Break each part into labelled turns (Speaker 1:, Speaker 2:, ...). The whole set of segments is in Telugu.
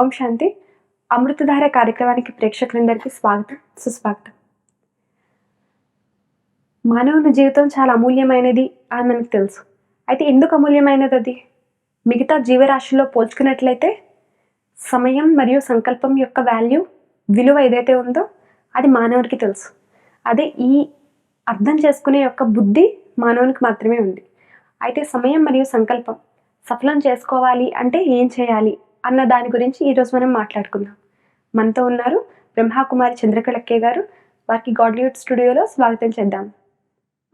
Speaker 1: ఓం శాంతి. అమృతధార కార్యక్రమానికి ప్రేక్షకులందరికీ స్వాగతం సుస్వాగతం. మానవుని జీవితం చాలా అమూల్యమైనది అని మనకు తెలుసు. అయితే ఎందుకు అమూల్యమైనది అది? మిగతా జీవరాశిలో పోల్చుకున్నట్లయితే సమయం మరియు సంకల్పం యొక్క వాల్యూ విలువ ఏదైతే ఉందో అది మానవునికి తెలుసు. అదే ఈ అర్థం చేసుకునే యొక్క బుద్ధి మానవునికి మాత్రమే ఉంది. అయితే సమయం మరియు సంకల్పం సఫలం చేసుకోవాలి అంటే ఏం చేయాలి? అన్న దాని గురించి ఈరోజు మనం మాట్లాడుకుందాం. మనతో ఉన్నారు బ్రహ్మాకుమారి చంద్రకళక్కే గారు. వారికి గాడ్లీవుడ్ స్టూడియోలో స్వాగతం చేద్దాం.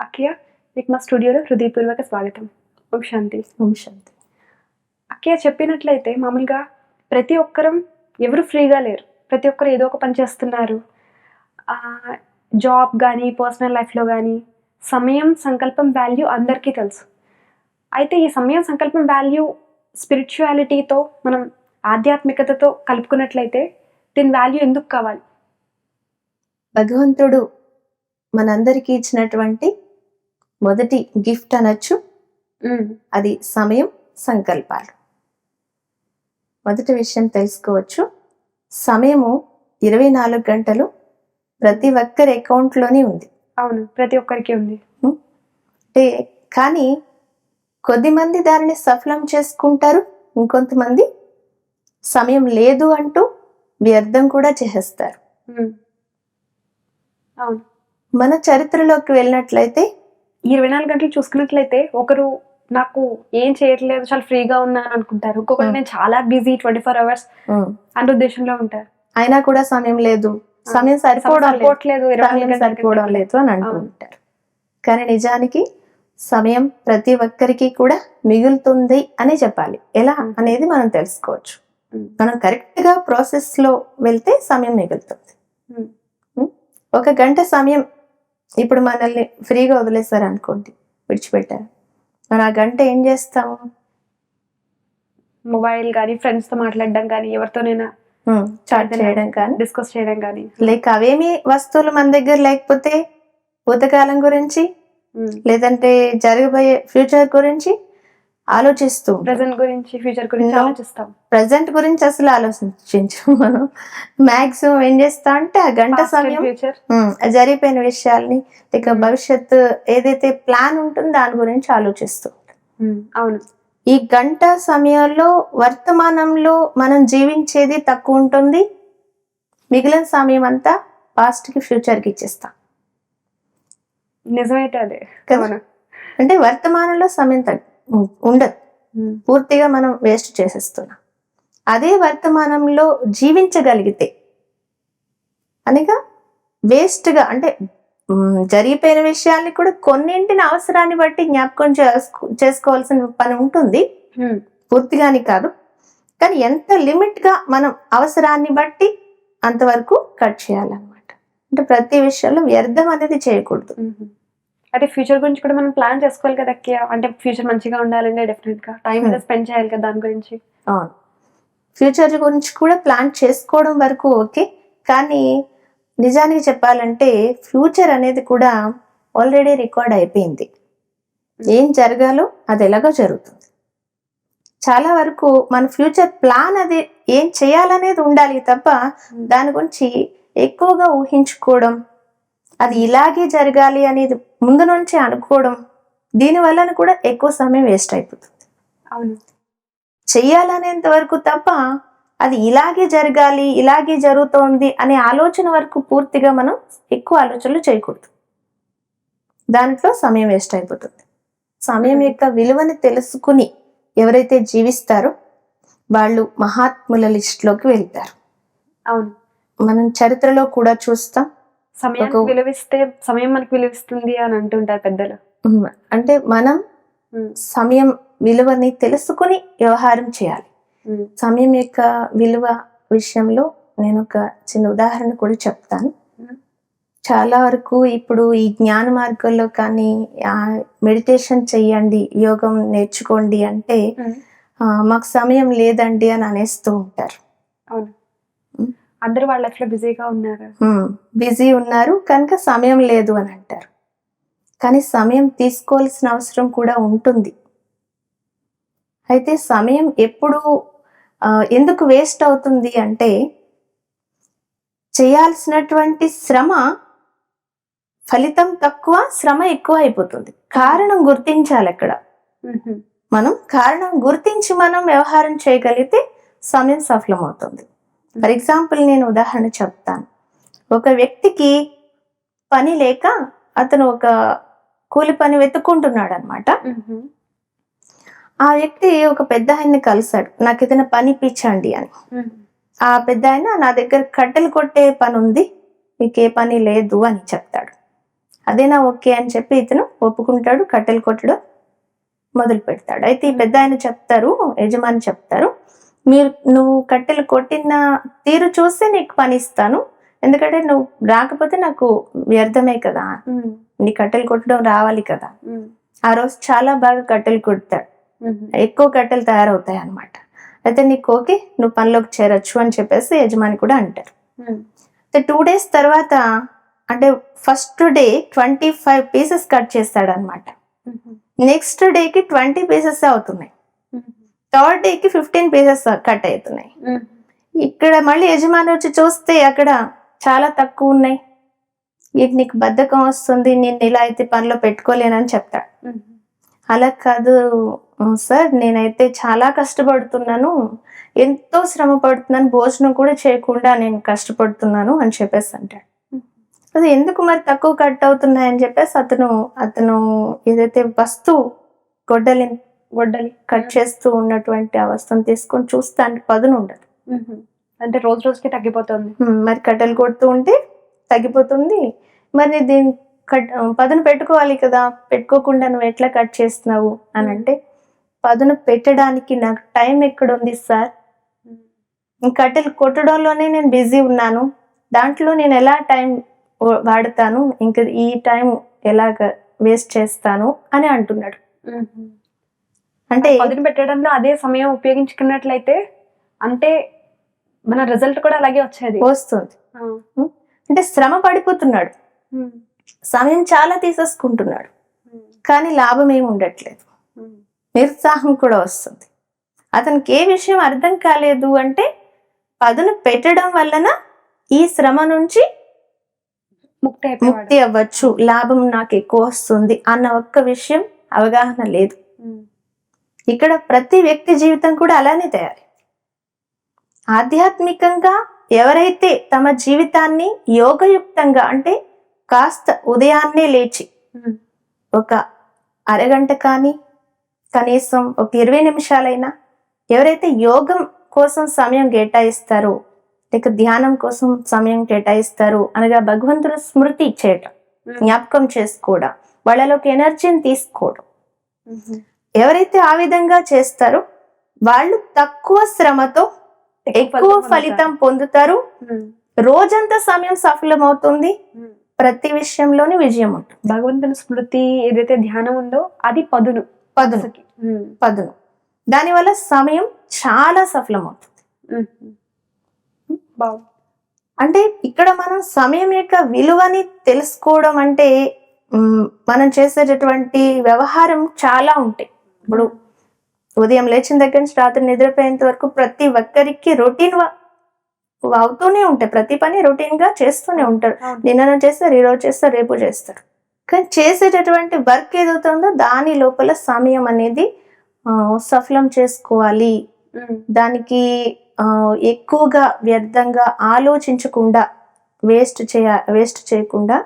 Speaker 1: అక్కయ్య మీకు మా స్టూడియోలో హృదయపూర్వక స్వాగతం. ఓం శాంతి.
Speaker 2: ఓం శాంతి.
Speaker 1: అక్కయ్య చెప్పినట్లయితే మామూలుగా ప్రతి ఒక్కరం ఎవరు ఫ్రీగా లేరు. ప్రతి ఒక్కరు ఏదో ఒక పని చేస్తున్నారు. జాబ్ కానీ పర్సనల్ లైఫ్లో కానీ సమయం సంకల్పం వాల్యూ అందరికీ తెలుసు. అయితే ఈ సమయం సంకల్పం వాల్యూ స్పిరిచువాలిటీతో మనం ఆధ్యాత్మికతతో కలుపుకున్నట్లయితే దీని వాల్యూ ఎందుకు కావాలి?
Speaker 2: భగవంతుడు మనందరికీ ఇచ్చినటువంటి మొదటి గిఫ్ట్ అనొచ్చు. అది సమయం సంకల్పాలు. మొదటి విషయం తెలుసుకోవచ్చు. సమయము ఇరవై నాలుగు గంటలు ప్రతి ఒక్కరి అకౌంట్లోనే ఉంది.
Speaker 1: అవును ప్రతి ఒక్కరికి ఉంది.
Speaker 2: అంటే కానీ కొద్దిమంది దానిని సఫలం చేసుకుంటారు ఇంకొంతమంది సమయం లేదు అంటూ వ్యర్థం కూడా చేసేస్తారు.
Speaker 1: అవును.
Speaker 2: మన చరిత్రలోకి వెళ్ళినట్లయితే
Speaker 1: ఇరవై నాలుగు గంటలు చూసుకున్నట్లయితే ఒకరు నాకు ఏం చేయట్లేదు చాలా ఫ్రీగా ఉన్నాను అనుకుంటారు. ఇంకొకరు. నేను చాలా busy twenty four hours
Speaker 2: um,
Speaker 1: అనే ఉద్దేశంలో ఉంటారు.
Speaker 2: అయినా కూడా సమయం లేదు. సమయం సరిపోవడం లేదు. సరిపోవడం లేదు అని. ఉంటారు. కానీ నిజానికి సమయం ప్రతి ఒక్కరికి కూడా మిగులుతుంది అని చెప్పాలి. ఎలా. అనేది మనం తెలుసుకోవచ్చు. మనం కరెక్ట్గా ప్రాసెస్లో వెళ్తే సమయం మిగులుతుంది. ఒక గంట సమయం ఇప్పుడు మనల్ని ఫ్రీగా వదిలేస్తారు అనుకోండి విడిచిపెట్టారు. మరి ఆ గంట ఏం చేస్తాము
Speaker 1: మొబైల్ కానీ ఫ్రెండ్స్తో మాట్లాడడం కానీ ఎవరితోనైనా
Speaker 2: చాట్ చేయడం కానీ
Speaker 1: డిస్కస్ చేయడం కానీ.
Speaker 2: లేక అవేమి వస్తువులు మన దగ్గర లేకపోతే భూతకాలం గురించి లేదంటే జరగబోయే ఫ్యూచర్ గురించి ఆలోచిస్తూ
Speaker 1: ప్రెసెంట్ గురించి ఫ్యూచర్ గురించి. ఆలోచిస్తాం.
Speaker 2: ప్రజెంట్ గురించి అసలు ఆలోచించు. మనం మాక్సిమం ఏం చేస్తా అంటే ఆ గంట సమయం
Speaker 1: ఫ్యూచర్
Speaker 2: జరిగిపోయిన విషయాల్ని
Speaker 1: Hmm.
Speaker 2: భవిష్యత్తు ఏదైతే ప్లాన్ ఉంటుందో దాని గురించి ఆలోచిస్తూ
Speaker 1: అవును.
Speaker 2: ఈ గంట సమయంలో వర్తమానంలో మనం జీవించేది తక్కువ ఉంటుంది. మిగిలిన సమయం అంతా పాస్ట్కి ఫ్యూచర్కి ఇచ్చేస్తాం.
Speaker 1: నిజమైతే అదే.
Speaker 2: అంటే వర్తమానంలో సమయం తగ్గ. ఉండదు. పూర్తిగా మనం వేస్ట్ చేసేస్తున్నాం. అదే వర్తమానంలో జీవించగలిగితే అనగా వేస్ట్గా అంటే జరిగిపోయిన విషయాల్ని కూడా కొన్నింటిని అవసరాన్ని బట్టి జ్ఞాపకం చేసుకో- చేసుకోవాల్సిన పని ఉంటుంది. పూర్తిగాని కాదు. కానీ ఎంత లిమిట్గా మనం అవసరాన్ని బట్టి అంతవరకు కట్ చేయాలన్నమాట. అంటే ప్రతి విషయంలో వ్యర్థం అనేది చేయకూడదు.
Speaker 1: అంటే ఫ్యూచర్ గురించి కూడా మనం ప్లాన్ చేసుకోవాలి కదా అంటే ఫ్యూచర్ మంచిగా ఉండాలంటే డెఫినెట్గా. Time
Speaker 2: Hmm.
Speaker 1: స్పెండ్ చేయాలి కదా దాని గురించి?
Speaker 2: ఫ్యూచర్ గురించి కూడా ప్లాన్ చేసుకోవడం వరకు ఓకే. కానీ నిజానికి చెప్పాలంటే ఫ్యూచర్ అనేది కూడా ఆల్రెడీ రికార్డ్ అయిపోయింది. ఏం జరగాలో అది ఎలాగో జరుగుతుంది. చాలా వరకు మన ఫ్యూచర్ ప్లాన్ అది ఏం చేయాలనేది ఉండాలి తప్ప దాని గురించి ఎక్కువగా ఊహించుకోవడం అది ఇలాగే జరగాలి అనేది ముందు నుంచి అనుకోవడం దీని వలన కూడా ఎక్కువ సమయం వేస్ట్ అయిపోతుంది.
Speaker 1: అవును.
Speaker 2: చెయ్యాలనేంత వరకు తప్ప అది ఇలాగే జరగాలి ఇలాగే జరుగుతోంది అనే ఆలోచన వరకు పూర్తిగా మనం ఎక్కువ ఆలోచనలు చేయకూడదు. దాంట్లో సమయం వేస్ట్ అయిపోతుంది. సమయం. యొక్క విలువని తెలుసుకుని ఎవరైతే జీవిస్తారో వాళ్ళు మహాత్ముల లిస్టులోకి వెళ్తారు.
Speaker 1: అవును.
Speaker 2: మనం చరిత్రలో కూడా చూస్తాం.
Speaker 1: సమయానికి విలువిస్తే సమయం మనకు విలువిస్తుంది అని అంటుంటారు పెద్దలు
Speaker 2: అంటే మనం. సమయం విలువని తెలుసుకుని వ్యవహారం చేయాలి. సమయం యొక్క విలువ విషయంలో నేను ఒక చిన్న ఉదాహరణ కూడా చెప్తాను. చాలా వరకు ఇప్పుడు ఈ జ్ఞాన మార్గంలో కానీ మెడిటేషన్ చెయ్యండి యోగం నేర్చుకోండి అంటే మాకు సమయం లేదండి అని అనేస్తూ ఉంటారు
Speaker 1: అవును. అందరూ వాళ్ళ లైఫ్లో బిజీగా ఉన్నారు.
Speaker 2: బిజీ ఉన్నారు. కనుక సమయం లేదు అని అంటారు. కానీ సమయం తీసుకోవాల్సిన అవసరం కూడా ఉంటుంది. అయితే సమయం ఎప్పుడు ఎందుకు వేస్ట్ అవుతుంది అంటే చేయాల్సినటువంటి శ్రమ ఫలితం తక్కువ శ్రమ ఎక్కువ అయిపోతుంది. కారణం గుర్తించాలి అక్కడ. మనం కారణం గుర్తించి మనం వ్యవహారం చేయగలిగితే సమయం సఫలమవుతుంది. ఫర్ ఎగ్జాంపుల్ నేను ఉదాహరణ చెప్తాను. ఒక వ్యక్తికి పని లేక అతను ఒక కూలి పని వెతుక్కుంటున్నాడు అనమాట. ఆ వ్యక్తి ఒక పెద్ద ఆయన్ని కలిశాడు. నాకు ఏదైనా పని ఇప్పించండి అని. ఆ పెద్ద ఆయన నా దగ్గర కట్టెలు కొట్టే పని ఉంది మీకు ఏ పని లేదు అని చెప్తాడు. అదేనా ఓకే అని చెప్పి ఇతను ఒప్పుకుంటాడు కట్టెలు కొట్టడం మొదలు పెడతాడు అయితే ఈ పెద్ద ఆయన చెప్తారు యజమాని చెప్తారు మీరు నువ్వు కట్టెలు కొట్టిన తీరు చూస్తే నీకు పని ఇస్తాను ఎందుకంటే నువ్వు రాకపోతే నాకు వ్యర్థమే కదా. నీ కట్టెలు కొట్టడం రావాలి కదా. ఆ రోజు చాలా బాగా కట్టెలు కొడతాడు. ఎక్కువ కట్టెలు తయారవుతాయి అన్నమాట అయితే నీకు ఓకే నువ్వు పనిలోకి చేరొచ్చు అని చెప్పేసి యజమాని కూడా అంటారు
Speaker 1: మ్మ్.
Speaker 2: టూ డేస్ తర్వాత అంటే first day twenty five pieces cut చేస్తాడు అనమాట
Speaker 1: మ్మ్.
Speaker 2: నెక్స్ట్ డేకి ట్వంటీ పీసెస్ అవుతున్నాయి. థర్డ్ డేకి ఫిఫ్టీన్ పీసెస్ కట్ అవుతున్నాయి. ఇక్కడ మళ్ళీ యజమాని వచ్చి చూస్తే అక్కడ చాలా తక్కువ ఉన్నాయి. ఇది నీకు బద్ధకం వస్తుంది నేను ఇలా అయితే పనిలో పెట్టుకోలేనని చెప్తాడు. అలా కాదు "ఉమ్, సార్ నేనైతే చాలా కష్టపడుతున్నాను. ఎంతో శ్రమ పడుతున్నాను భోజనం కూడా చేయకుండా నేను కష్టపడుతున్నాను అని చెప్పేసి అంటాడు. అది ఎందుకు మరి తక్కువ కట్ అవుతున్నాయని చెప్పేసి అతను అతను ఏదైతే వస్తువు గొడ్డలి
Speaker 1: గొడ్డలి
Speaker 2: కట్ చేస్తూ ఉన్నటువంటి ఆ వస్తువుని తీసుకొని చూస్తే అంటే పదును ఉండదు.
Speaker 1: అంటే రోజు రోజుకి తగ్గిపోతుంది.
Speaker 2: మరి కట్టెలు కొడుతూ ఉంటే తగ్గిపోతుంది. మరి దీని కట్ పదును పెట్టుకోవాలి కదా పెట్టుకోకుండా నువ్వు ఎట్లా కట్ చేస్తున్నావు అని అంటే పదును పెట్టడానికి నాకు టైం ఎక్కడ ఉంది సార్. కట్టెలు కొట్టడంలోనే నేను బిజీ ఉన్నాను. దాంట్లో నేను ఎలా టైం వాడతాను? ఇంకా ఈ టైం ఎలాగ వేస్ట్ చేస్తాను అని అంటున్నాడు. అంటే
Speaker 1: పదును పెట్టడంలో అదే సమయం ఉపయోగించుకున్నట్లయితే అంటే మన రిజల్ట్ కూడా అలాగే వచ్చేది
Speaker 2: వస్తుంది. అంటే శ్రమ పడిపోతున్నాడు. సమయం చాలా తీసేసుకుంటున్నాడు. కానీ లాభం ఏమి ఉండట్లేదు. నిరుత్సాహం కూడా వస్తుంది అతనికి ఏ విషయం అర్థం కాలేదు అంటే పదును పెట్టడం వలన ఈ శ్రమ నుంచి
Speaker 1: ముక్తి
Speaker 2: ముక్తి అవ్వచ్చు లాభం నాకు ఎక్కువ వస్తుంది అన్న ఒక్క విషయం అవగాహన లేదు. ఇక్కడ ప్రతి వ్యక్తి జీవితం కూడా అలానే తయారు ఆధ్యాత్మికంగా ఎవరైతే తమ జీవితాన్ని యోగయుక్తంగా అంటే కాస్త ఉదయాన్నే లేచి. ఒక అరగంట కానీ కనీసం ఒక ఇరవై నిమిషాలైనా ఎవరైతే యోగం కోసం సమయం కేటాయిస్తారో లేక ధ్యానం కోసం సమయం కేటాయిస్తారో అనగా భగవంతుడు స్మృతి చేయటం. జ్ఞాపకం చేసుకోవడం వాళ్ళలోకి ఎనర్జీని తీసుకోవడం. ఎవరైతే ఆ విధంగా చేస్తారో వాళ్ళు తక్కువ శ్రమతో ఎక్కువ ఫలితం పొందుతారు. రోజంతా సమయం సఫలమవుతుంది. ప్రతి విషయంలోని విజయం ఉంటుంది.
Speaker 1: భగవంతుని స్మృతి ఏదైతే ధ్యానం ఉందో అది పదును.
Speaker 2: పదును. పదును. దానివల్ల సమయం చాలా సఫలమవుతుంది. అంటే ఇక్కడ మనం సమయం యొక్క విలువని తెలుసుకోవడం అంటే మనం చేసేటటువంటి వ్యవహారం చాలా ఉంటాయి. ఇప్పుడు ఉదయం లేచిన దగ్గర నుంచి రాత్రి నిద్రపోయేంత వరకు ప్రతి ఒక్కరికి రొటీన్ అవుతూనే ఉంటాయి ప్రతి పని రొటీన్గా చేస్తూనే ఉంటారు. నిన్న చేస్తారు ఈరోజు చేస్తారు రేపు చేస్తారు కానీ చేసేటటువంటి వర్క్ ఏదవుతుందో దాని లోపల సమయం అనేది ఆ, సఫలం చేసుకోవాలి. దానికి ఎక్కువగా వ్యర్థంగా ఆలోచించకుండా వేస్ట్ చేయ వేస్ట్ చేయకుండా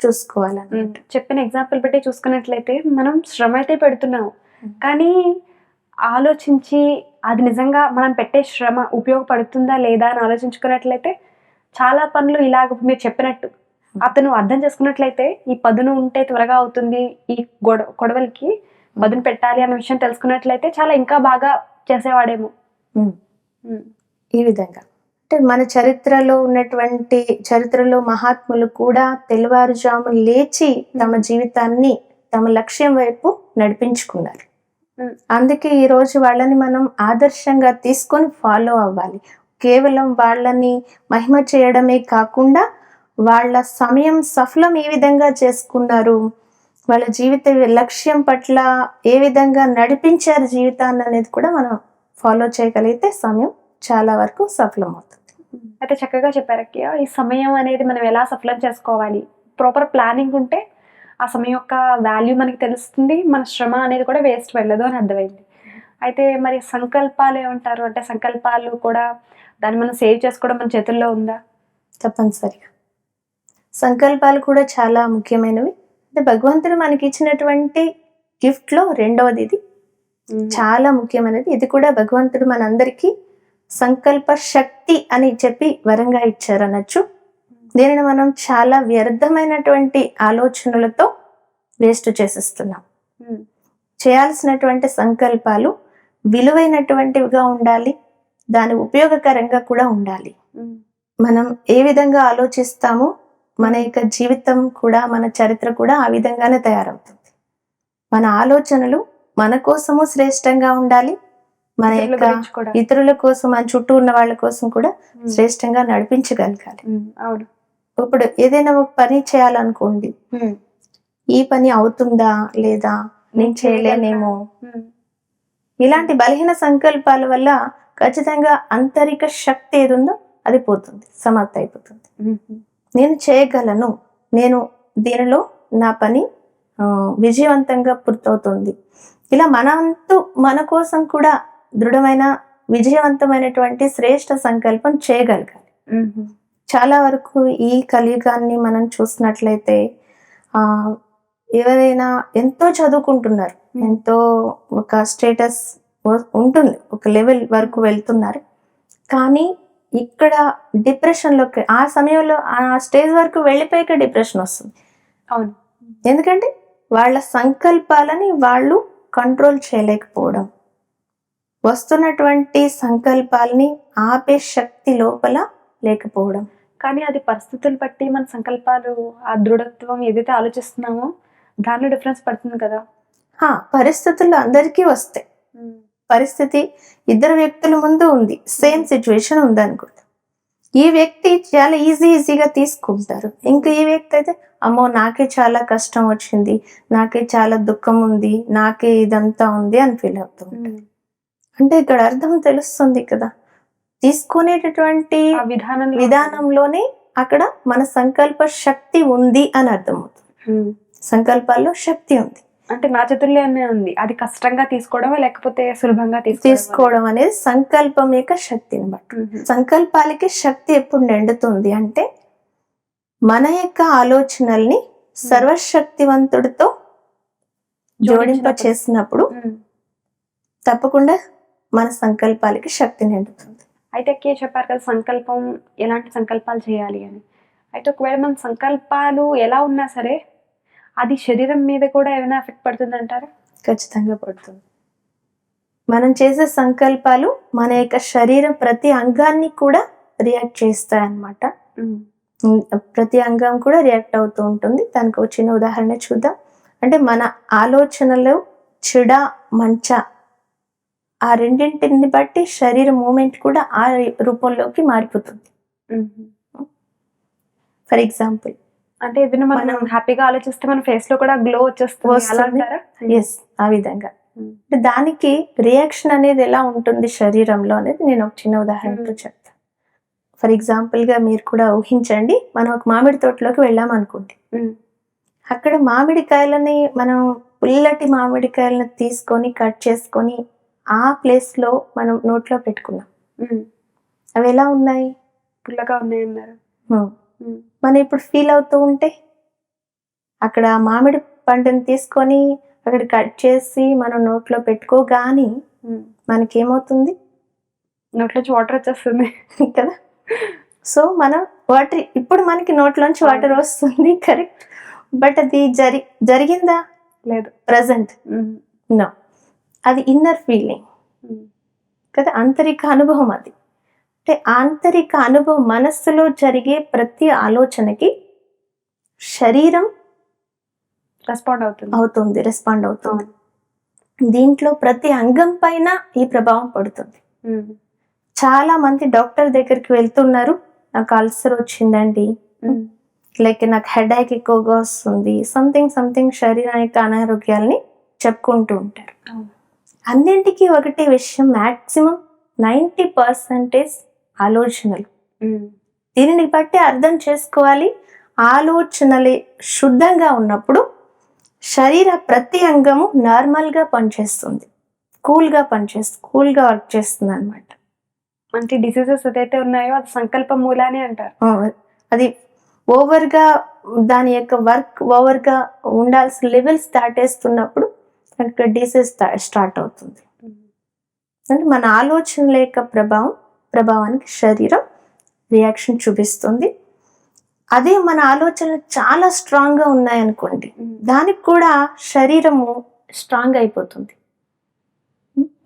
Speaker 2: చూసుకోవాలన్నమాట
Speaker 1: మ్మ్. చెప్పిన ఎగ్జాంపుల్ బట్టి చూసుకున్నట్లయితే మనం శ్రమ అయితే పెడుతున్నాం
Speaker 2: మ్మ్.
Speaker 1: కానీ ఆలోచించి అది నిజంగా మనం పెట్టే శ్రమ ఉపయోగపడుతుందా లేదా అని ఆలోచించుకున్నట్లయితే చాలా పనులు ఇలాగ మీరు చెప్పినట్టు అతను అర్థం చేసుకున్నట్లయితే ఈ పదును ఉంటే త్వరగా అవుతుంది ఈ గొడవ గొడవలకి పదును పెట్టాలి అన్న విషయం తెలుసుకున్నట్లయితే చాలా ఇంకా బాగా చేసేవాడేమో.
Speaker 2: ఈ విధంగా. అంటే మన చరిత్రలో ఉన్నటువంటి చరిత్రలో మహాత్ములు కూడా తెల్లవారుజాము లేచి తమ జీవితాన్ని తమ లక్ష్యం వైపు నడిపించుకున్నారు. అందుకే ఈరోజు వాళ్ళని మనం ఆదర్శంగా తీసుకొని ఫాలో అవ్వాలి. కేవలం వాళ్ళని మహిమ చేయడమే కాకుండా వాళ్ళ సమయం సఫలం ఏ విధంగా చేసుకున్నారు వాళ్ళ జీవిత లక్ష్యం పట్ల ఏ విధంగా నడిపించారు జీవితాన్ని అనేది కూడా మనం ఫాలో చేయగలిగితే సమయం చాలా వరకు సఫలమవుతుంది.
Speaker 1: అయితే చక్కగా చెప్పారు అక్కయ్య. ఈ సమయం అనేది మనం ఎలా సఫలం చేసుకోవాలి? ప్రాపర్ ప్లానింగ్ ఉంటే ఆ సమయం యొక్క వాల్యూ మనకి తెలుస్తుంది. మన శ్రమ అనేది కూడా వేస్ట్ వెళ్ళదు అని అర్థమైంది. అయితే మరి సంకల్పాలు ఏమంటారు? అంటే సంకల్పాలు కూడా దాన్ని మనం సేవ్ చేసుకోవడం మన చేతుల్లో ఉందా?
Speaker 2: తప్పనిసరిగా సంకల్పాలు కూడా చాలా ముఖ్యమైనవి. అంటే భగవంతుడు మనకి ఇచ్చినటువంటి గిఫ్ట్లో రెండవది ఇది. చాలా ముఖ్యమైనది. ఇది కూడా భగవంతుడు మనందరికీ సంకల్ప శక్తి అని చెప్పి వరంగా ఇచ్చారు అనొచ్చు దీనిని మనం చాలా వ్యర్థమైనటువంటి ఆలోచనలతో వేస్ట్ చేసేస్తున్నాం. చేయాల్సినటువంటి సంకల్పాలు విలువైనటువంటివిగా ఉండాలి దాని ఉపయోగకరంగా కూడా ఉండాలి. మనం ఏ విధంగా ఆలోచిస్తామో మన యొక్క జీవితం కూడా మన చరిత్ర కూడా ఆ విధంగానే తయారవుతుంది మన ఆలోచనలు మన కోసము శ్రేష్టంగా ఉండాలి మన
Speaker 1: ఇతరుల
Speaker 2: యొక్క కోసం మన చుట్టూ ఉన్న వాళ్ళ కోసం కూడా. శ్రేష్టంగా నడిపించగలగాలి.
Speaker 1: అవును
Speaker 2: ఇప్పుడు ఏదైనా ఒక పని చేయాలనుకోండి. ఈ పని అవుతుందా లేదా నేను చేయలేనేమో. ఇలాంటి బలహీన సంకల్పాల వల్ల ఖచ్చితంగా అంతరిక శక్తి ఏది ఉందో అది పోతుంది సమాప్తి అయిపోతుంది. నేను చేయగలను నేను దీనిలో నా పని విజయవంతంగా పూర్తవుతుంది ఇలా మన అంతు మన కోసం కూడా దృఢమైన విజయవంతమైనటువంటి శ్రేష్ట సంకల్పం చేయగలగాలి. చాలా వరకు ఈ కలియుగాన్ని మనం చూసినట్లయితే ఆ ఎవరైనా ఎంతో చదువుకుంటున్నారు ఎంతో ఒక స్టేటస్ ఉంటుంది ఒక లెవెల్ వరకు వెళ్తున్నారు. కానీ ఇక్కడ డిప్రెషన్లోకి ఆ సమయంలో ఆ స్టేజ్ వరకు వెళ్ళిపోయాక డిప్రెషన్ వస్తుంది.
Speaker 1: అవును.
Speaker 2: ఎందుకంటే వాళ్ళ సంకల్పాలని వాళ్ళు కంట్రోల్ చేయలేకపోవడం. వస్తున్నటువంటి సంకల్పాలని ఆపే శక్తి లోపల లేకపోవడం.
Speaker 1: కానీ అది పరిస్థితులు బట్టి మన సంకల్పాలు ఆ దృఢత్వం ఏదైతే ఆలోచిస్తున్నామో దానిలో డిఫరెన్స్ పడుతుంది కదా.
Speaker 2: హా, పరిస్థితులు అందరికీ వస్తాయి. పరిస్థితి ఇద్దరు వ్యక్తుల ముందు ఉంది. సేమ్ సిచ్యువేషన్ ఉంది అనుకుంటా. ఈ వ్యక్తి చాలా ఈజీ ఈజీగా తీసుకుంటారు. ఇంకా ఈ వ్యక్తి అయితే అమ్మో నాకే చాలా కష్టం వచ్చింది. నాకే చాలా దుఃఖం ఉంది. నాకే ఇదంతా ఉంది అని ఫీల్ అవుతుంది అంటే ఇక్కడ అర్థం తెలుస్తుంది కదా. తీసుకునేటటువంటి
Speaker 1: విధానం
Speaker 2: విధానంలోనే అక్కడ మన సంకల్ప శక్తి ఉంది అని అర్థమవుతుంది. సంకల్పాల్లో శక్తి ఉంది.
Speaker 1: అంటే నా చేతుల్లోనే ఉంది. అది కష్టంగా తీసుకోవడమా లేకపోతే సులభంగా?
Speaker 2: తీసుకోవడం అనేది సంకల్పం యొక్క శక్తిని బట్టి. సంకల్పాలకి శక్తి ఎప్పుడు నిండుతుంది అంటే మన యొక్క ఆలోచనల్ని సర్వశక్తివంతుడితో జోడింప చేసినప్పుడు. తప్పకుండా మన సంకల్పాలకి శక్తి నిండుతుంది.
Speaker 1: అయితే అక్కే చెప్పారు కదా సంకల్పం ఎలాంటి సంకల్పాలు చేయాలి అని. అయితే ఒకవేళ మన సంకల్పాలు ఎలా ఉన్నా సరే అది శరీరం మీద కూడా ఏమైనా ఎఫెక్ట్ పడుతుంది అంటారా
Speaker 2: ఖచ్చితంగా పడుతుంది. మనం చేసే సంకల్పాలు మన యొక్క శరీరం ప్రతి అంగాన్ని కూడా రియాక్ట్ చేస్తాయి అన్నమాట ప్రతి అంగం కూడా రియాక్ట్ అవుతూ ఉంటుంది. దానికి ఒక చిన్న ఉదాహరణ చూద్దాం. అంటే మన ఆలోచనలు చెడ మంచ ఆ రెండింటిని బట్టి శరీర మూమెంట్ కూడా ఆ రూపంలోకి మారిపోతుంది. For example.
Speaker 1: అంటే ఏదైనా మనం హ్యాపీగా ఆలోచిస్తే మన ఫేస్లో కూడా గ్లో వచ్చేస్తుంది
Speaker 2: ఎస్ ఆ విధంగా. అంటే దానికి రియాక్షన్ అనేది ఎలా ఉంటుంది శరీరంలో అనేది నేను ఒక చిన్న ఉదాహరణతో చెప్తాను ఫర్ ఎగ్జాంపుల్గా మీరు కూడా ఊహించండి మనం ఒక మామిడి తోటలోకి వెళ్ళాం అనుకోండి.
Speaker 1: ఉమ్.
Speaker 2: అక్కడ మామిడికాయలని మనం పుల్లటి మామిడికాయలను తీసుకొని కట్ చేసుకొని ఆ ప్లేస్లో మనం నోట్లో పెట్టుకున్నాం. అవి ఎలా ఉన్నాయి?
Speaker 1: పుల్లగా ఉన్నాయి అన్నారు.
Speaker 2: మనం ఇప్పుడు ఫీల్ అవుతూ ఉంటే అక్కడ మామిడి పండుని తీసుకొని అక్కడ కట్ చేసి మనం నోట్లో పెట్టుకోగాని. మనకేమవుతుంది?
Speaker 1: నోట్లోంచి వాటర్ వచ్చేస్తుంది.
Speaker 2: కదా? సో మనం వాటర్ ఇప్పుడు మనకి నోట్లోంచి వాటర్ వస్తుంది కరెక్ట్ బట్ అది జరి జరిగిందా?
Speaker 1: లేదు.
Speaker 2: ప్రజెంట్. నో అది ఇన్నర్ ఫీలింగ్
Speaker 1: ఉమ్.
Speaker 2: కదా ఆంతరిక అనుభవం అది అంటే ఆంతరిక అనుభవం మనస్సులో జరిగే ప్రతి ఆలోచనకి శరీరం
Speaker 1: రెస్పాండ్ అవుతుంది
Speaker 2: అవుతుంది రెస్పాండ్ అవుతుంది. దీంట్లో ప్రతి అంగం పైన ఈ ప్రభావం పడుతుంది
Speaker 1: ఉమ్.
Speaker 2: చాలా మంది డాక్టర్ దగ్గరికి వెళ్తున్నారు నాకు అల్సర్ వచ్చిందండి
Speaker 1: ఉమ్.
Speaker 2: లైక్ నాకు హెడేక్ ఎక్కువగా వస్తుంది సంథింగ్ సంథింగ్ శరీరానికి అనారోగ్యాల్ని చెప్పుకుంటూ ఉంటారు. అన్నింటికీ ఒకటే విషయం మాక్సిమం నైంటీ పర్సెంటేజ్ ఆలోచనలు. దీనిని బట్టి అర్థం చేసుకోవాలి. ఆలోచనలే శుద్ధంగా ఉన్నప్పుడు శరీర ప్రతి అంగము నార్మల్గా పనిచేస్తుంది. కూల్గా పనిచేస్తుంది కూల్గా వర్క్ చేస్తుంది అనమాట
Speaker 1: అంటే డిసీజెస్ ఏదైతే ఉన్నాయో అది సంకల్ప మూలానే అంటారు.
Speaker 2: అది ఓవర్గా దాని యొక్క వర్క్ ఓవర్గా ఉండాల్సిన లెవెల్స్ దాటేస్తున్నప్పుడు అక్కడ డిసీజ్ స్టార్ట్ అవుతుంది. అంటే మన ఆలోచనల యొక్క ప్రభావం ప్రభావానికి శరీరం రియాక్షన్ చూపిస్తుంది. అదే మన ఆలోచనలు చాలా స్ట్రాంగ్గా ఉన్నాయనుకోండి. దానికి కూడా శరీరము స్ట్రాంగ్ అయిపోతుంది.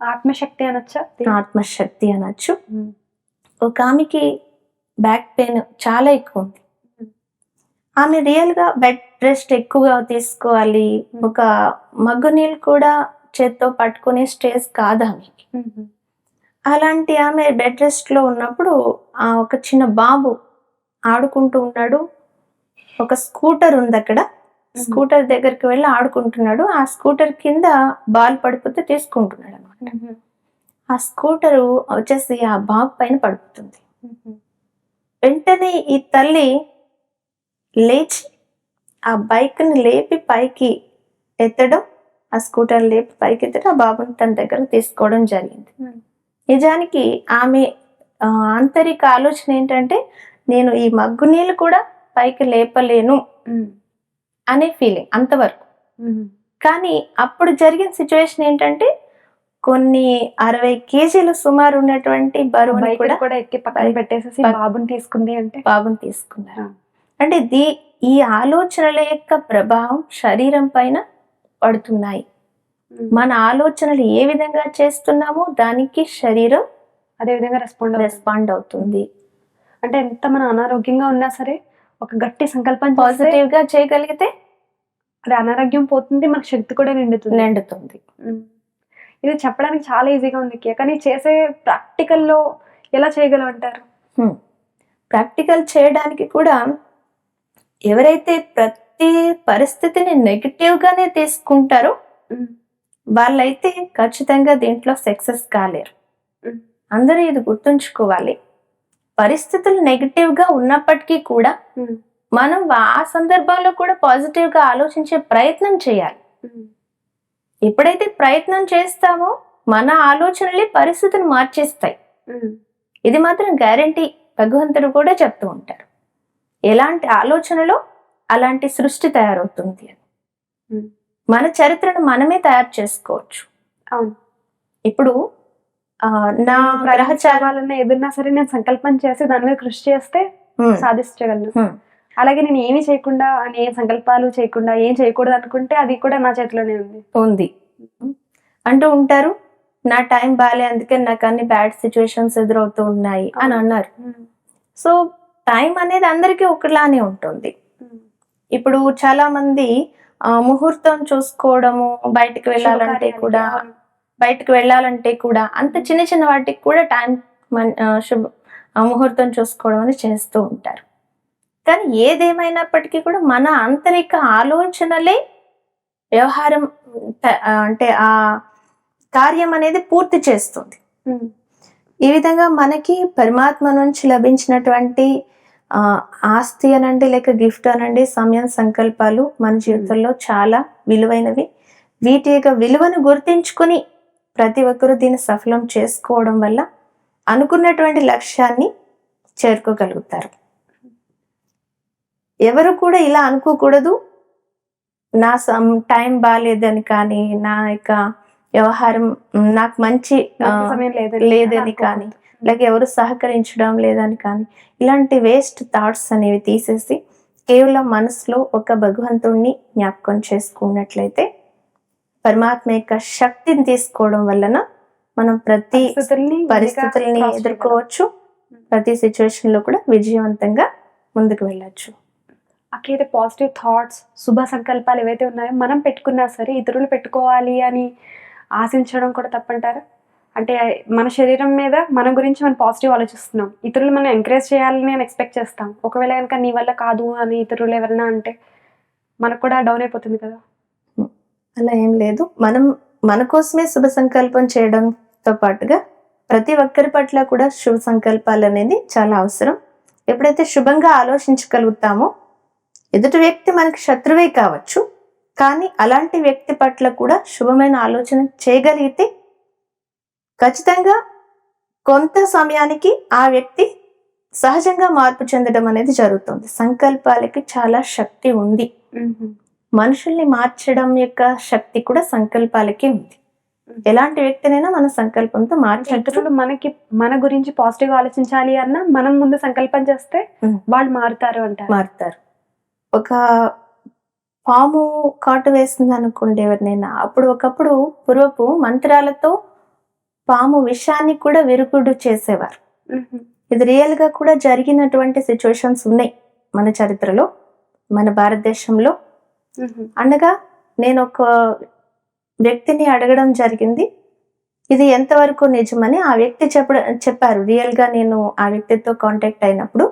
Speaker 1: ఆత్మశక్తి అనొచ్చా?
Speaker 2: ఆత్మశక్తి అనొచ్చు. ఒక ఆమెకి బ్యాక్ పెయిన్ చాలా ఎక్కువ ఉంది. ఆమె రియల్గా బెడ్ రెస్ట్ ఎక్కువగా తీసుకోవాలి. ఒక మగ్గు నీళ్ళు కూడా చేత్తో పట్టుకునే స్టేజ్ కాదు ఆమెకి. అలాంటి ఆమె బెడ్ రెస్ట్లో ఉన్నప్పుడు ఆ ఒక చిన్న బాబు ఆడుకుంటూ ఉన్నాడు ఒక స్కూటర్ ఉంది అక్కడ స్కూటర్ దగ్గరికి వెళ్ళి ఆడుకుంటున్నాడు ఆ స్కూటర్ కింద బాల్ పడిపోతే తీసుకుంటున్నాడు అనమాట. ఆ స్కూటరు వచ్చేసి ఆ బాబు పైన పడిపోతుంది
Speaker 1: ఉమ్.
Speaker 2: వెంటనే ఈ తల్లి లేచి ఆ బైక్ని లేపి పైకి ఎత్తడం ఆ స్కూటర్ లేపి పైకి ఎత్తడం ఆ బాబుని తన దగ్గర తీసుకోవడం జరిగింది
Speaker 1: ఉమ్.
Speaker 2: నిజానికి ఆమె ఆంతరిక ఆలోచన ఏంటంటే నేను ఈ మగ్గు నీళ్ళు కూడా పైకి లేపలేను
Speaker 1: ఉమ్.
Speaker 2: అనే ఫీలింగ్ అంతవరకు
Speaker 1: ఉమ్.
Speaker 2: కానీ అప్పుడు జరిగిన సిచ్యువేషన్ ఏంటంటే కొన్ని అరవై కేజీలు సుమారు ఉన్నటువంటి బరువుని
Speaker 1: బైక్
Speaker 2: కూడా
Speaker 1: ఎక్కి పక్కన పెట్టేసేసి బాబుని తీసుకుంది అంటే
Speaker 2: బాబుని తీసుకున్నారు. అంటే దీ ఈ ఆలోచనల యొక్క ప్రభావం శరీరం పైన పడుతున్నాయి. మన ఆలోచనలు ఏ విధంగా చేస్తున్నామో దానికి శరీరం
Speaker 1: అదే విధంగా రెస్పాండ్
Speaker 2: రెస్పాండ్ అవుతుంది.
Speaker 1: అంటే ఎంత మన అనారోగ్యంగా ఉన్నా సరే ఒక గట్టి సంకల్పం
Speaker 2: పాజిటివ్గా చేయగలిగితే
Speaker 1: అది అనారోగ్యం పోతుంది మనకు శక్తి కూడా నిండుతుంది.
Speaker 2: నిండుతుంది.
Speaker 1: ఇది చెప్పడానికి చాలా ఈజీగా ఉంది. కానీ చేసే ప్రాక్టికల్లో ఎలా చేయగలం అంటారు?
Speaker 2: ప్రాక్టికల్ చేయడానికి కూడా ఎవరైతే ప్రతి పరిస్థితిని నెగిటివ్ గానే తీసుకుంటారో. వాళ్ళైతే ఖచ్చితంగా దీంట్లో సక్సెస్ కాలేరు. అందరూ ఇది గుర్తుంచుకోవాలి పరిస్థితులు నెగిటివ్గా ఉన్నప్పటికీ కూడా. మనం ఆ సందర్భంలో కూడా పాజిటివ్గా ఆలోచించే ప్రయత్నం చేయాలి. ఎప్పుడైతే ప్రయత్నం చేస్తామో మన ఆలోచనలే పరిస్థితిని మార్చేస్తాయి. ఇది మాత్రం గ్యారంటీ భగవంతుడు కూడా చెప్తూ ఉంటారు ఎలాంటి ఆలోచనలో అలాంటి సృష్టి తయారవుతుంది అని. మన చరిత్రను మనమే తయారు చేసుకోవచ్చు.
Speaker 1: అవును.
Speaker 2: ఇప్పుడు నా గ్రహచారం
Speaker 1: గ్రహచారాలన్న ఏదన్నా సరే నేను సంకల్పం చేసి దాని మీద కృషి చేస్తే సాధించగలను. అలాగే నేను ఏమి చేయకుండా అని ఏ సంకల్పాలు చేయకుండా ఏం చేయకూడదు అనుకుంటే అది కూడా నా చేతిలోనే ఉంది.
Speaker 2: ఉంది. అంటూ ఉంటారు నా టైం బాగాలే అందుకే నాకు అన్ని బ్యాడ్ సిచ్యువేషన్స్ ఎదురవుతూ ఉన్నాయి అని. అన్నారు. సో టైం అనేది అందరికీ ఒకలానే ఉంటుంది. ఇప్పుడు చాలా మంది ముహూర్తం చూసుకోవడము బయటికి వెళ్ళాలంటే కూడా. బయటికి వెళ్ళాలంటే కూడా అంత చిన్న చిన్న వాటికి కూడా టైం శుభ ముహూర్తం చూసుకోవడం అని చేస్తూ ఉంటారు కానీ ఏదేమైనప్పటికీ కూడా మన ఆంతరిక ఆలోచనలే వ్యవహారం అంటే ఆ కార్యం అనేది పూర్తి చేస్తుంది. ఈ విధంగా మనకి పరమాత్మ నుంచి లభించినటువంటి ఆస్తి అనండి లేక గిఫ్ట్ అనండి సమయం సంకల్పాలు మన జీవితంలో చాలా విలువైనవి. వీటి యొక్క విలువను గుర్తించుకుని ప్రతి ఒక్కరూ దీన్ని సఫలం చేసుకోవడం వల్ల అనుకున్నటువంటి లక్ష్యాన్ని చేరుకోగలుగుతారు. ఎవరు కూడా ఇలా అనుకోకూడదు. నా సమ్ టైం బాగాలేదని కానీ నా యొక్క వ్యవహారం నాకు మంచి
Speaker 1: లేదని
Speaker 2: కానీ. లేక ఎవరు సహకరించడం లేదని కానీ ఇలాంటి వేస్ట్ థాట్స్ అనేవి తీసేసి కేవలం మనసులో ఒక భగవంతుణ్ణి జ్ఞాపకం చేసుకున్నట్లయితే పరమాత్మ యొక్క శక్తిని తీసుకోవడం వలన మనం ప్రతి
Speaker 1: పరిస్థితుల్ని.
Speaker 2: ఎదుర్కోవచ్చు ప్రతి సిచ్యువేషన్లో కూడా విజయవంతంగా ముందుకు వెళ్ళొచ్చు
Speaker 1: అట్లయితే పాజిటివ్ థాట్స్ శుభ సంకల్పాలు ఏవైతే ఉన్నాయో మనం పెట్టుకున్నా సరే ఇతరులు పెట్టుకోవాలి అని ఆశించడం కూడా తప్పంటారా? అంటే మన శరీరం మీద మన గురించి మనం పాజిటివ్ ఆలోచిస్తున్నాం. ఇతరులు మనం ఎంకరేజ్ చేయాలని నేను ఎక్స్పెక్ట్ చేస్తాం. ఒకవేళ కనుక నీ వల్ల కాదు అని ఇతరులు ఎవరైనా అంటే మనకు కూడా డౌన్ అయిపోతుంది కదా?
Speaker 2: అలా ఏం లేదు. మనం మన కోసమే శుభ సంకల్పం చేయడంతో పాటుగా ప్రతి ఒక్కరి పట్ల కూడా శుభ సంకల్పాలు అనేది చాలా అవసరం. ఎప్పుడైతే శుభంగా ఆలోచించగలుగుతామో ఎదుటి వ్యక్తి మనకి శత్రువే కావచ్చు. కానీ అలాంటి వ్యక్తి పట్ల కూడా శుభమైన ఆలోచన చేయగలిగితే ఖచ్చితంగా కొంత సమయానికి ఆ వ్యక్తి సహజంగా మార్పు చెందడం అనేది జరుగుతుంది. సంకల్పాలకి చాలా శక్తి ఉంది. మనుషుల్ని మార్చడం యొక్క శక్తి కూడా సంకల్పాలకి ఉంది. ఎలాంటి వ్యక్తినైనా మన సంకల్పంతో
Speaker 1: ఇతరులు మనకి మన గురించి పాజిటివ్ ఆలోచించాలి అన్న మనం ముందు సంకల్పం చేస్తే. వాళ్ళు మారుతారు అంటారు.
Speaker 2: మారుతారు. ఒక పాము కాటు వేస్తుంది అనుకోండి ఎవరినైనా అప్పుడు ఒకప్పుడు పూర్వపు మంత్రాలతో పాము విషాన్ని కూడా విరుగుడు చేసేవారు. ఇది రియల్గా కూడా జరిగినటువంటి సిచ్యువేషన్స్ ఉన్నాయి మన చరిత్రలో మన భారతదేశంలో. అనగా నేను ఒక వ్యక్తిని అడగడం జరిగింది ఇది ఎంతవరకు నిజమని ఆ వ్యక్తి చెప్పడం చెప్పారు రియల్గా నేను ఆ వ్యక్తితో కాంటాక్ట్ అయినప్పుడు.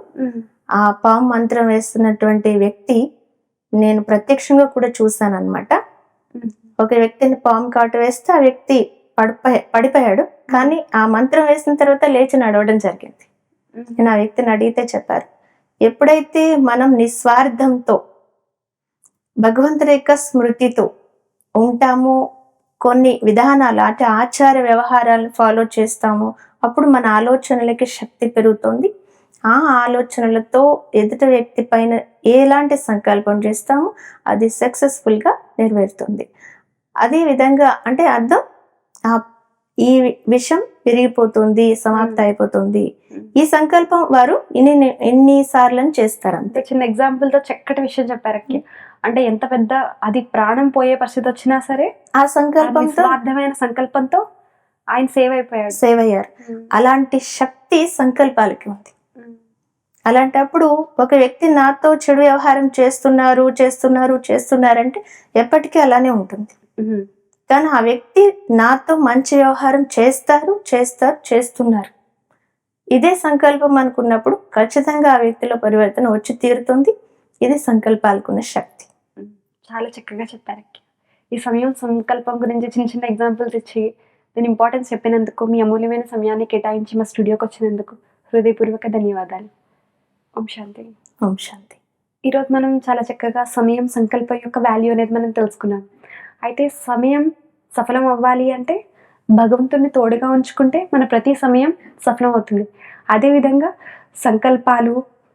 Speaker 2: ఆ పాము మంత్రం వేస్తున్నటువంటి వ్యక్తి నేను ప్రత్యక్షంగా కూడా చూశాను అనమాట. ఒక వ్యక్తిని పాము కాటు వేస్తే ఆ వ్యక్తి పడిపోయా పడిపోయాడు కానీ ఆ మంత్రం వేసిన తర్వాత లేచి నడవడం జరిగింది. నేను ఆ వ్యక్తిని అడిగితే చెప్పారు ఎప్పుడైతే మనం నిస్వార్థంతో భగవంతుడి యొక్క స్మృతితో ఉంటామో కొన్ని విధానాలు అంటే ఆచార వ్యవహారాలను ఫాలో చేస్తామో అప్పుడు మన ఆలోచనలకి శక్తి పెరుగుతుంది ఆ ఆలోచనలతో ఎదుటి వ్యక్తి పైన ఎలాంటి సంకల్పం చేస్తామో అది సక్సెస్ఫుల్గా నెరవేరుతుంది. అదే విధంగా అంటే అర్థం? ఆ ఈ విషయం విరిగిపోతుంది సమాప్తి అయిపోతుంది. ఈ సంకల్పం వారు ఇన్ని ఎన్ని సార్లు చేస్తారు అంతే.
Speaker 1: చిన్న ఎగ్జాంపుల్తో చక్కటి విషయం చెప్పారు అక్కి. అంటే ఎంత పెద్ద అది ప్రాణం పోయే పరిస్థితి వచ్చినా సరే
Speaker 2: ఆ సంకల్పంతో
Speaker 1: నిస్వార్థమైన సంకల్పంతో ఆయన సేవ్ అయిపోయాడు.
Speaker 2: సేవ్ అయ్యారు. అలాంటి శక్తి సంకల్పాలకి ఉంది. అలాంటప్పుడు ఒక వ్యక్తి నాతో చెడు వ్యవహారం చేస్తున్నారు చేస్తున్నారు చేస్తున్నారంటే ఎప్పటికీ అలానే ఉంటుంది. కానీ ఆ వ్యక్తి నాతో మంచి వ్యవహారం చేస్తారు చేస్తారు చేస్తున్నారు. ఇదే సంకల్పం అనుకున్నప్పుడు ఖచ్చితంగా ఆ వ్యక్తిలో పరివర్తన వచ్చి తీరుతుంది. ఇది సంకల్పాలకున్న శక్తి.
Speaker 1: చాలా చక్కగా చెప్పారు. ఈ సమయం సంకల్పం గురించి చిన్న చిన్న ఎగ్జాంపుల్స్ ఇచ్చి దీని ఇంపార్టెన్స్ చెప్పినందుకు మీ అమూల్యమైన సమయాన్ని కేటాయించి మా స్టూడియోకి వచ్చినందుకు హృదయపూర్వక ధన్యవాదాలు. ఓం శాంతి.
Speaker 2: ఓం శాంతి.
Speaker 1: ఈరోజు మనం చాలా చక్కగా సమయం సంకల్పం యొక్క వాల్యూ అనేది మనం తెలుసుకున్నాం. అయితే సమయం సఫలం అవ్వాలి అంటే భగవంతుడిని తోడుగా ఉంచుకుంటే మన ప్రతి సమయం సఫలం అవుతుంది. అదేవిధంగా సంకల్పాలు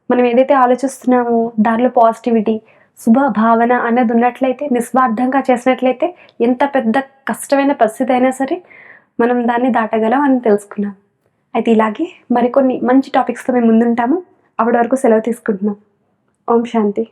Speaker 1: మనం ఏదైతే ఆలోచిస్తున్నామో దానిలో పాజిటివిటీ శుభ భావన అన్నది ఉన్నట్లయితే నిస్వార్థంగా చేసినట్లయితే ఎంత పెద్ద కష్టమైన పరిస్థితి అయినా సరే మనం దాన్ని దాటగలం అని తెలుసుకున్నాం. అయితే ఇలాగే మరికొన్ని మంచి టాపిక్స్తో మేము ముందుంటాము. అప్పటి వరకు సెలవు తీసుకుంటున్నాం. ఓం శాంతి.